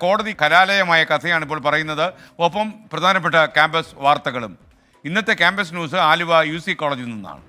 കോടതി കലാലയമായ കഥയാണ് ഇപ്പോൾ പറയുന്നത്. ഒപ്പം പ്രധാനപ്പെട്ട ക്യാമ്പസ് വാർത്തകളും. ഇന്നത്തെ campus news Aluva U C കോളേജിൽ നിന്നാണ്.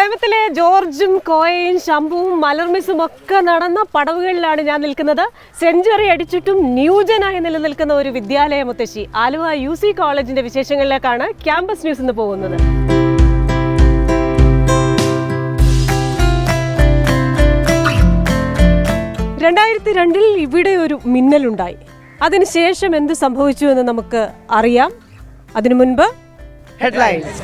പ്രേമത്തിലെ ജോർജും കോയയും ശംഭുവും മലർമിസും ഒക്കെ നടന്ന പടവുകളിലാണ് ഞാൻ നിൽക്കുന്നത്. സെഞ്ചുറി അടിച്ചിട്ടും ന്യൂജനായി നിലനിൽക്കുന്ന ഒരു വിദ്യാലയ മുത്തശ്ശി ആലുവ യു സി കോളേജിന്റെ വിശേഷങ്ങളിലേക്കാണ് ക്യാമ്പസ് ന്യൂസ് ഇന്ന് പോകുന്നത്. രണ്ടായിരത്തി രണ്ടിൽ ഇവിടെ ഒരു മിന്നലുണ്ടായി. അതിനുശേഷം എന്ത് സംഭവിച്ചു എന്ന് നമുക്ക് അറിയാം. അതിനു മുൻപ് ഹെഡ്ലൈൻസ്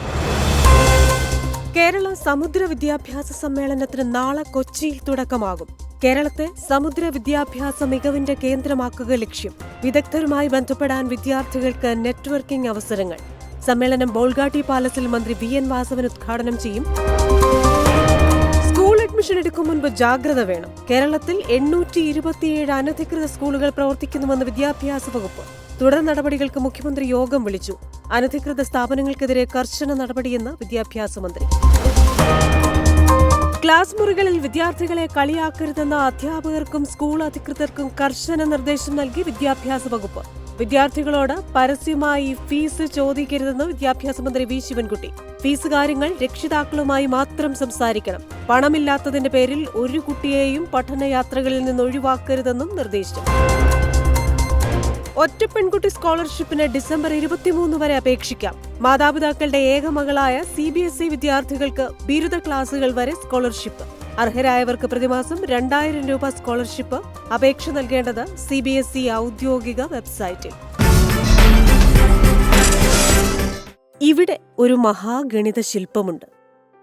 കേരള സമുദ്ര വിദ്യാഭ്യാസ സമ്മേളനത്തിന് നാളെ കൊച്ചിയിൽ തുടക്കമാകും. കേരളത്തെ സമുദ്ര വിദ്യാഭ്യാസ മികവിന്റെ കേന്ദ്രമാക്കുക ലക്ഷ്യം. വിദഗ്ധരുമായി ബന്ധപ്പെടാൻ വിദ്യാർത്ഥികൾക്ക് നെറ്റ്വർക്കിംഗ് അവസരങ്ങൾ. സമ്മേളനം ബോൾഗാട്ടി പാലസിൽ മന്ത്രി വി എൻ വാസവൻ ഉദ്ഘാടനം ചെയ്യും. സ്കൂൾ അഡ്മിഷൻ എടുക്കും മുൻപ് ജാഗ്രത വേണം. കേരളത്തിൽ എണ്ണൂറ്റി ഇരുപത്തിയേഴ് അനധികൃത സ്കൂളുകൾ പ്രവർത്തിക്കുന്നുവെന്ന് വിദ്യാഭ്യാസ വകുപ്പ്. തുടർ നടപടികൾക്ക് മുഖ്യമന്ത്രി യോഗം വിളിച്ചു. അനധികൃത സ്ഥാപനങ്ങൾക്കെതിരെ കർശന നടപടിയെന്ന് വിദ്യാഭ്യാസ മന്ത്രി. ക്ലാസ് മുറികളിൽ വിദ്യാർത്ഥികളെ കളിയാക്കരുതെന്ന അധ്യാപകർക്കും സ്കൂൾ അധികൃതർക്കും കർശന നിർദ്ദേശം നൽകി വിദ്യാഭ്യാസ വകുപ്പ്. വിദ്യാർത്ഥികളോട് പരസ്യമായി ഫീസ് ചോദിക്കരുതെന്ന് വിദ്യാഭ്യാസ മന്ത്രി വി. ശിവൻകുട്ടി. ഫീസ് കാര്യങ്ങൾ രക്ഷിതാക്കളുമായി മാത്രം സംസാരിക്കണം. പണമില്ലാത്തതിന്റെ പേരിൽ ഒരു കുട്ടിയെയും പഠനയാത്രകളിൽ നിന്ന് ഒഴിവാക്കരുതെന്നും നിർദ്ദേശിച്ചു. ഒറ്റ പെൺകുട്ടി സ്കോളർഷിപ്പിന് ഡിസംബർ ഇരുപത്തിമൂന്ന് വരെ അപേക്ഷിക്കാം. മാതാപിതാക്കളുടെ ഏക മകളായ സി ബി എസ് ഇ വിദ്യാർത്ഥികൾക്ക് ബിരുദ ക്ലാസുകൾ വരെ സ്കോളർഷിപ്പ്. അർഹരായവർക്ക് പ്രതിമാസം രണ്ടായിരം രൂപ സ്കോളർഷിപ്പ്. അപേക്ഷ നൽകേണ്ടത് സി ബി എസ് ഇ ഔദ്യോഗിക വെബ്സൈറ്റിൽ. ഇവിടെ ഒരു മഹാഗണിത ശില്പമുണ്ട്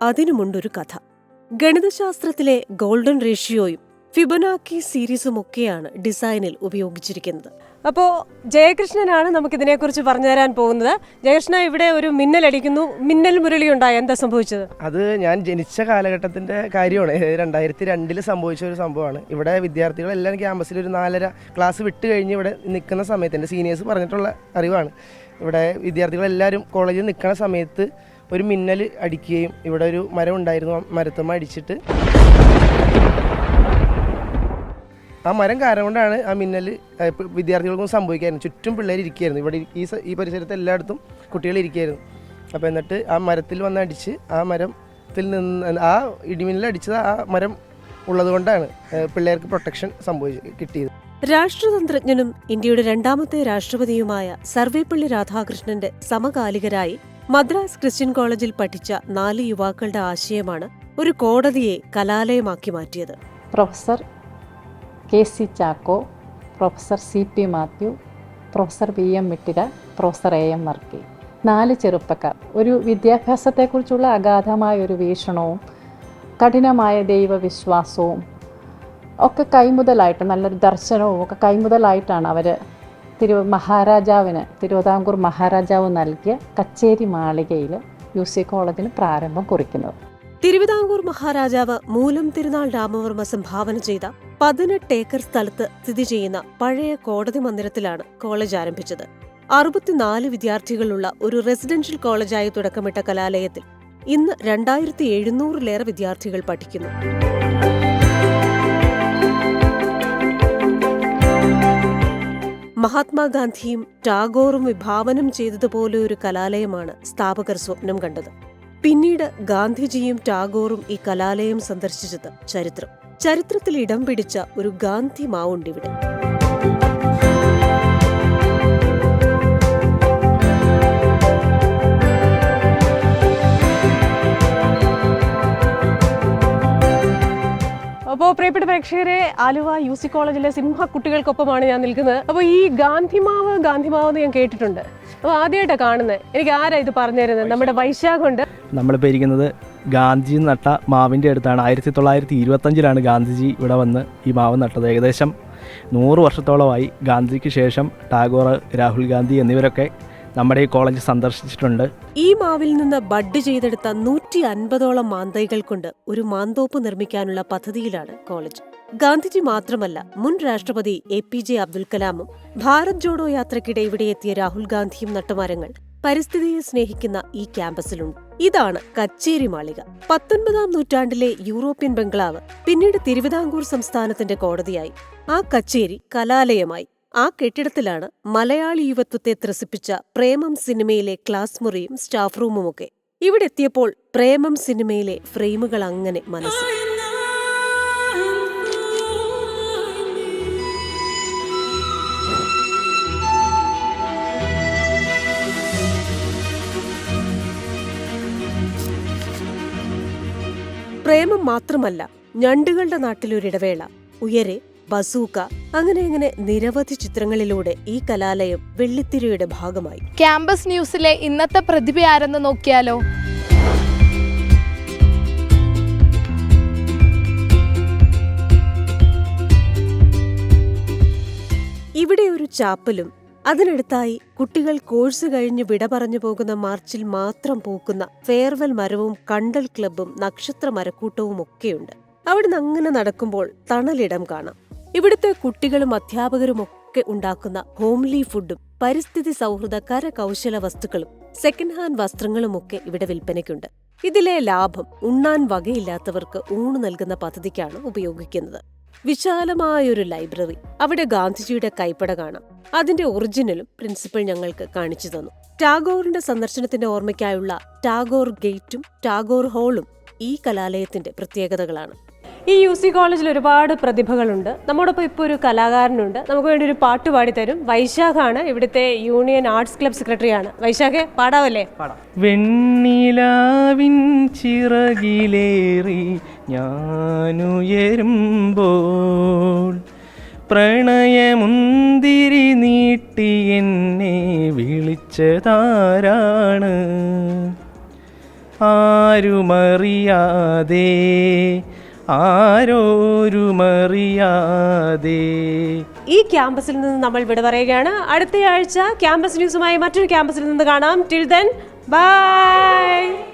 അതിനുമുണ്ടൊരു കഥ. ഗണിതശാസ്ത്രത്തിലെ ഗോൾഡൻ റേഷ്യോയും ഫിബനാക്കി സീരീസും ഒക്കെയാണ് ഡിസൈനിൽ ഉപയോഗിച്ചിരിക്കുന്നത്. അപ്പോൾ ജയകൃഷ്ണനാണ് നമുക്ക് ഇതിനെക്കുറിച്ച് പറഞ്ഞു തരാൻ പോകുന്നത്. ജയകൃഷ്ണ ഇവിടെ ഒരു മിന്നലടിക്കുന്നു. മിന്നൽ മുരളി ഉണ്ടായ എന്താ സംഭവിച്ചത്? അത് ഞാൻ ജനിച്ച കാലഘട്ടത്തിന്റെ കാര്യമാണ്. രണ്ടായിരത്തി രണ്ടിൽ സംഭവിച്ച ഒരു സംഭവമാണ്. ഇവിടെ വിദ്യാർത്ഥികളെല്ലാം ക്യാമ്പസിൽ ഒരു നാലര ക്ലാസ് വിട്ട് കഴിഞ്ഞ് ഇവിടെ നിൽക്കുന്ന സമയത്ത് എന്റെ സീനിയേഴ്സ് പറഞ്ഞിട്ടുള്ള അറിവാണ്. ഇവിടെ വിദ്യാർത്ഥികളെല്ലാവരും കോളേജിൽ നിൽക്കുന്ന സമയത്ത് ഒരു മിന്നൽ അടിക്കുകയും ഇവിടെ ഒരു മരം ഉണ്ടായിരുന്നു. മരത്തുമ്മ അടിച്ചിട്ട് ആ മരം കാരണം കൊണ്ടാണ് ആ മിന്നൽ വിദ്യാർത്ഥികൾക്കും സംഭവിക്കായിരുന്നു. ചുറ്റും പിള്ളേർ ഇരിക്കുകയായിരുന്നു. ഇവിടെ ഈ ഈ പരിസരത്ത് എല്ലായിടത്തും കുട്ടികൾ ഇരിക്കുകയായിരുന്നു. അപ്പോൾ എന്നിട്ട് ആ മരത്തിൽ വന്ന് അടിച്ച് ആ മരത്തിൽ നിന്ന് ആ ഇടിമിന്നൽ അടിച്ചത് ആ മരം ഉള്ളതുകൊണ്ടാണ് പിള്ളേർക്ക് പ്രൊട്ടക്ഷൻ സംഭവിച്ചത് കിട്ടിയത്. രാഷ്ട്രതന്ത്രജ്ഞനും ഇന്ത്യയുടെ രണ്ടാമത്തെ രാഷ്ട്രപതിയുമായ സർവേപ്പള്ളി രാധാകൃഷ്ണന്റെ സമകാലികരായി മദ്രാസ് ക്രിസ്ത്യൻ കോളേജിൽ പഠിച്ച നാല് യുവാക്കളുടെ ആശയമാണ് ഒരു കോടതിയെ കലാലയമാക്കി മാറ്റിയത്. Professor K C Chacko professor C P Mathew professor V M Mittika professor A M Varkey. നാല് ചെറുപ്പക്കാർ. ഒരു വിദ്യാഭ്യാസത്തെക്കുറിച്ചുള്ള അഗാധമായ ഒരു വീക്ഷണവും കഠിനമായ ദൈവവിശ്വാസവും ഒക്കെ കൈമുതലായിട്ട് നല്ലൊരു ദർശനവും ഒക്കെ കൈമുതലായിട്ടാണ് അവർ തിരു മഹാരാജാവിന് തിരുവിതാംകൂർ മഹാരാജാവ് നൽകിയ കച്ചേരി മാളികയിൽ യു സി കോളേജിന് പ്രാരംഭം കുറിക്കുന്നത്. തിരുവിതാംകൂർ മഹാരാജാവ് മൂലം തിരുനാൾ രാമവർമ്മ സംഭാവന ചെയ്ത പതിനെട്ട് ഏക്കർ സ്ഥലത്ത് സ്ഥിതി ചെയ്യുന്ന പഴയ കോടതി മന്ദിരത്തിലാണ് കോളേജ് ആരംഭിച്ചത്. അറുപത്തിനാല് വിദ്യാർത്ഥികളുള്ള ഒരു റെസിഡൻഷ്യൽ കോളേജായി തുടക്കമിട്ട കലാലയത്തിൽ ഇന്ന് രണ്ടായിരത്തി എഴുന്നൂറിലേറെ വിദ്യാർത്ഥികൾ പഠിക്കുന്നു. മഹാത്മാഗാന്ധിയും ടാഗോറും വിഭാവനം ചെയ്തതുപോലെ ഒരു കലാലയമാണ് സ്ഥാപകർ സ്വപ്നം കണ്ടത്. പിന്നീട് ഗാന്ധിജിയും ടാഗോറും ഈ കലാലയം സന്ദർശിച്ചത് ചരിത്രം. ചരിത്രത്തിൽ ഇടം പിടിച്ച ഒരു ഗാന്ധി മാവുണ്ടിവിടെ. അപ്പോൾ പ്രിയപ്പെട്ട പ്രേക്ഷകരെ ആലുവ യു സി കോളേജിലെ സിംഹ കുട്ടികൾക്കൊപ്പമാണ് ഞാൻ നിൽക്കുന്നത്. അപ്പോൾ ഈ ഗാന്ധിമാവ് ഗാന്ധിമാവ് എന്ന് ഞാൻ കേട്ടിട്ടുണ്ട്. അപ്പോൾ ആദ്യമായിട്ടാണ് കാണുന്നത്. എനിക്ക് ആരാ ഇത് പറഞ്ഞു തരുന്നത് നമ്മുടെ വൈശാഖുണ്ട്. നമ്മളിപ്പോൾ ഇരിക്കുന്നത് ഗാന്ധിജി നട്ട മാവിന്റെ അടുത്താണ്. ആയിരത്തി തൊള്ളായിരത്തി ഇരുപത്തഞ്ചിലാണ് ഗാന്ധിജി ഇവിടെ വന്ന് ഈ മാവ് നട്ടത്. ഏകദേശം നൂറ് വർഷത്തോളമായി ഗാന്ധിജിക്ക് ശേഷം ടാഗോർ രാഹുൽ ഗാന്ധി എന്നിവരൊക്കെ നമ്മുടെ ഈ കോളേജ് സന്ദർശിച്ചിട്ടുണ്ട്. ഈ മാവിൽ നിന്ന് ബഡ് ചെയ്തെടുത്ത നൂറ്റി അൻപതോളം മാന്തൈകൾ കൊണ്ട് ഒരു മാന്തോപ്പ് നിർമ്മിക്കാനുള്ള പദ്ധതിയിലാണ് കോളേജ്. ഗാന്ധിജി മാത്രമല്ല മുൻ രാഷ്ട്രപതി എ പി ജെ അബ്ദുൽ കലാമും ഭാരത് ജോഡോ യാത്രക്കിടെ ഇവിടെ എത്തിയ രാഹുൽ ഗാന്ധിയും നട്ടുമരങ്ങൾ പരിസ്ഥിതിയെ സ്നേഹിക്കുന്ന ഈ ക്യാമ്പസിലുണ്ട്. ഇതാണ് കച്ചേരി മാളിക. പത്തൊൻപതാം നൂറ്റാണ്ടിലെ യൂറോപ്യൻ ബംഗ്ലാവ് പിന്നീട് തിരുവിതാംകൂർ സംസ്ഥാനത്തിന്റെ കോടതിയായി. ആ കച്ചേരി കലാലയമായി. ആ കെട്ടിടത്തിലാണ് മലയാളി യുവത്വത്തെ ത്രസിപ്പിച്ച പ്രേമം സിനിമയിലെ ക്ലാസ് മുറിയും സ്റ്റാഫ് റൂമുമൊക്കെ. ഇവിടെ എത്തിയപ്പോൾ പ്രേമം സിനിമയിലെ ഫ്രെയിമുകൾ അങ്ങനെ മനസ്സിൽ പ്രേമം മാത്രമല്ല ഞണ്ടുകളുടെ നാട്ടിലൊരിടവേള ഉയരെ ബസൂക്ക അങ്ങനെ അങ്ങനെ നിരവധി ചിത്രങ്ങളിലൂടെ ഈ കലാലയം വെള്ളിത്തിരയുടെ ഭാഗമായി. ക്യാമ്പസ് ന്യൂസിലെ ഇന്നത്തെ പ്രതിഭ ആരെന്ന് നോക്കിയാലോ? ഇവിടെ ഒരു ചാപ്പലും അതിനടുത്തായി കുട്ടികൾ കോഴ്സ് കഴിഞ്ഞ് വിട പറഞ്ഞു പോകുന്ന മാർച്ചിൽ മാത്രം പോകുന്ന ഫെയർവെൽ മരവും കണ്ടൽ ക്ലബും നക്ഷത്ര മരക്കൂട്ടവും ഒക്കെയുണ്ട്. അവിടുന്ന് അങ്ങനെ നടക്കുമ്പോൾ തണലിടം കാണാം. ഇവിടുത്തെ കുട്ടികളും അധ്യാപകരും ഒക്കെ ഉണ്ടാക്കുന്ന ഹോംലി ഫുഡും പരിസ്ഥിതി സൗഹൃദ കരകൗശല വസ്തുക്കളും സെക്കൻഡ് ഹാൻഡ് വസ്ത്രങ്ങളുമൊക്കെ ഇവിടെ വിൽപ്പനയ്ക്കുണ്ട്. ഇതിലെ ലാഭം ഉണ്ണാൻ വകയില്ലാത്തവർക്ക് ഊണ് നൽകുന്ന പദ്ധതിക്കാണ് ഉപയോഗിക്കുന്നത്. വിശാലമായൊരു ലൈബ്രറി. അവിടെ ഗാന്ധിജിയുടെ കൈപ്പട കാണാം. അതിന്റെ ഒറിജിനലും പ്രിൻസിപ്പൽ ഞങ്ങൾക്ക് കാണിച്ചു തന്നു. ടാഗോറിന്റെ സന്ദർശനത്തിന്റെ ഓർമ്മയ്ക്കായുള്ള ടാഗോർ ഗേറ്റും ടാഗോർ ഹാളും ഈ കലാലയത്തിന്റെ പ്രത്യേകതകളാണ്. ഈ യു സി കോളേജിൽ ഒരുപാട് പ്രതിഭകളുണ്ട്. നമ്മോടൊപ്പം ഇപ്പോൾ ഒരു കലാകാരനുണ്ട്. നമുക്ക് വേണ്ടി ഒരു പാട്ട് പാടിത്തരും. വൈശാഖാണ് ഇവിടുത്തെ യൂണിയൻ ആർട്സ് ക്ലബ് സെക്രട്ടറിയാണ്. വൈശാഖെ പാടാവല്ലേ? വെണ്ണിലാവിൻ ചിറകിലേറി ഞാനുയരുമ്പോൾ പ്രണയമുന്തിരി നീട്ടി എന്നെ വിളിച്ചതാരാണ്? ആരുമറിയാതെ ആരോരുമറിയാതെ? ഈ ക്യാമ്പസിൽ നിന്ന് നമ്മൾ വിട പറയുകയാണ്. അടുത്തയാഴ്ച ക്യാമ്പസ് ന്യൂസുമായി മറ്റൊരു ക്യാമ്പസിൽ നിന്ന് കാണാം. Till then bye